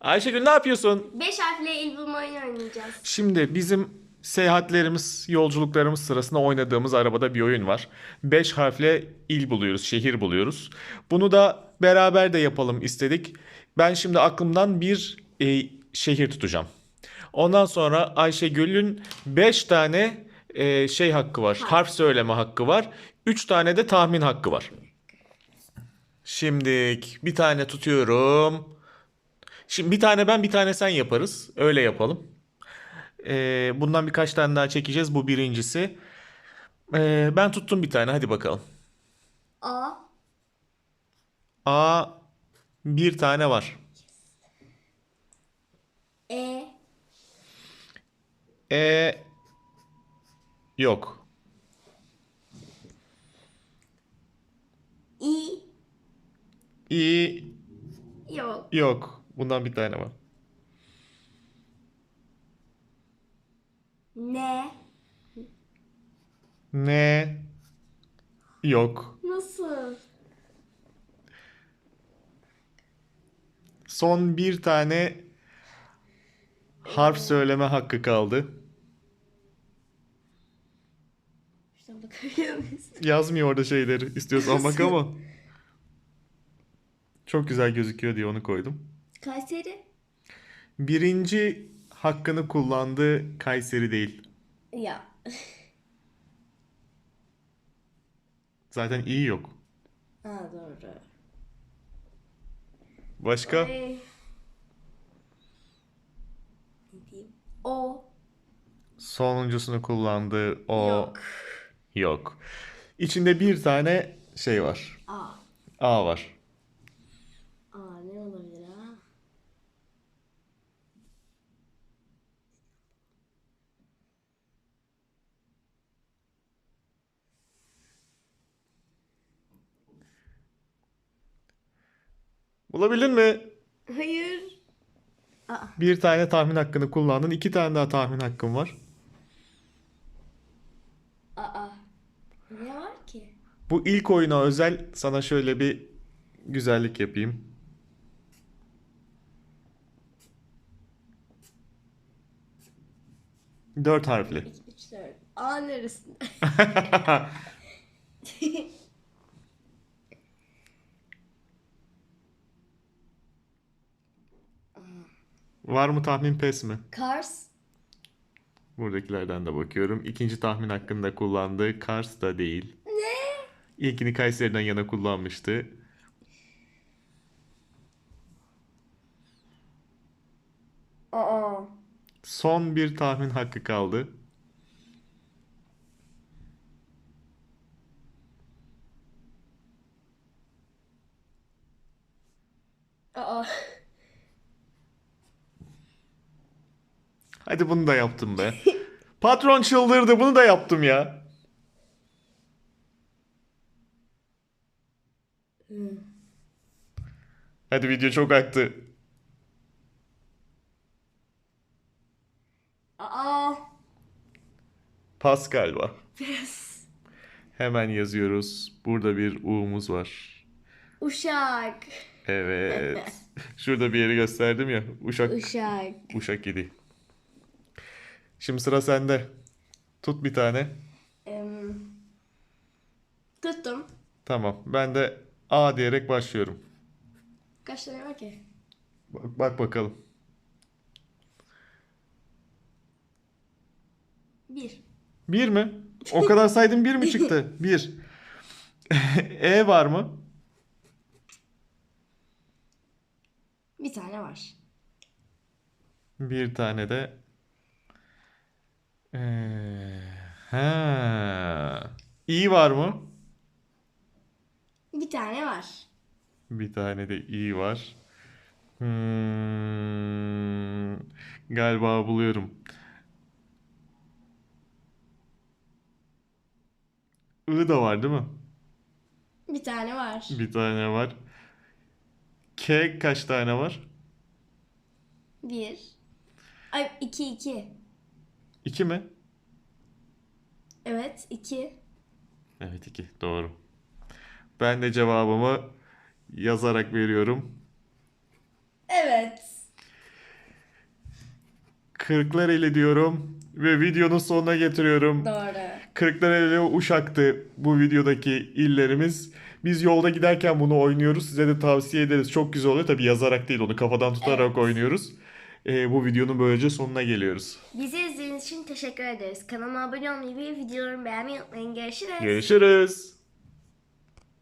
Ayşegül ne yapıyorsun? Beş harfle il bulma oyunu oynayacağız. Şimdi bizim seyahatlerimiz, yolculuklarımız sırasında oynadığımız arabada bir oyun var. 5 harfle il buluyoruz, şehir buluyoruz. Bunu da beraber de yapalım istedik. Ben şimdi aklımdan bir e, şehir tutacağım. Ondan sonra Ayşegül'ün 5 tane e, şey hakkı var. Harf söyleme hakkı var. 3 tane de tahmin hakkı var. Şimdi bir tane tutuyorum. Şimdi bir tane ben bir tane sen yaparız. Öyle yapalım. Ee, bundan birkaç tane daha çekeceğiz. Bu birincisi. Ee, ben tuttum bir tane. Hadi bakalım. A, A bir tane var. E, E yok. İ, İ yok. yok. Bundan bir tane var. N, N yok. nasıl? Son bir tane harf söyleme hakkı kaldı. Şuradan? Yazmıyor orada şeyleri. İstiyorsan bak ama. Çok güzel gözüküyor diye onu koydum. Kayseri? Birinci hakkını kullandı Kayseri değil. Ya. Zaten iyi yok. Ha doğru. Başka? Ay. Ne diyeyim? O, Sonuncusunu kullandı. O yok. yok. İçinde bir tane şey var. A. A var. A ne olabilir ha? Bulabildin mi? Hayır. Aa, Bir tane tahmin hakkını kullandın. iki tane daha tahmin hakkın var. aa. Ne var ki? Bu ilk oyuna özel sana şöyle bir güzellik yapayım. Dört harfli. 2, 3, 4. A neresinde? Var mı tahmin pes mi? Kars. Buradakilerden de bakıyorum. İkinci tahmin hakkında kullandığı Kars da değil. Ne? İlkini Kayseri'den yana kullanmıştı. Aa. Son bir tahmin hakkı kaldı. Aa. Hadi bunu da yaptım be. Patron çıldırdı bunu da yaptım ya. Hadi video çok aktı. Aa. Pas galiba. Biraz. Hemen yazıyoruz. Burada bir U'muz var. Uşak. Evet. Şurada bir yeri gösterdim ya. Uşak. Uşak. Uşak yedi. Şimdi sıra sende. Tut bir tane. Tuttum. Tamam. Ben de A diyerek başlıyorum. Kaç tane var ki? Bak, bak bakalım. Bir. Bir mi? O kadar saydım bir mi çıktı? Bir. E var mı? Bir tane var. Bir tane de. Ee, ha. İ var mı? Bir tane var. Bir tane de i var. Hmm, galiba buluyorum. I da var değil mi? Bir tane var. Bir tane var. K kaç tane var? Bir. Ay iki iki. İki mi? Evet iki. Evet iki. Doğru. Ben de cevabımı yazarak veriyorum. Evet. Kırklareli diyorum ve videonun sonuna getiriyorum. Doğru. Kırklareli ve Uşak'tı bu videodaki illerimiz. Biz yolda giderken bunu oynuyoruz. Size de tavsiye ederiz. Çok güzel oluyor. Tabii yazarak değil onu kafadan tutarak Evet. oynuyoruz. Ee, bu videonun böylece sonuna geliyoruz. Bizi izlediğiniz için teşekkür ederiz. Kanalıma abone olmayı ve videolarımı beğenmeyi unutmayın. Görüşürüz. Görüşürüz.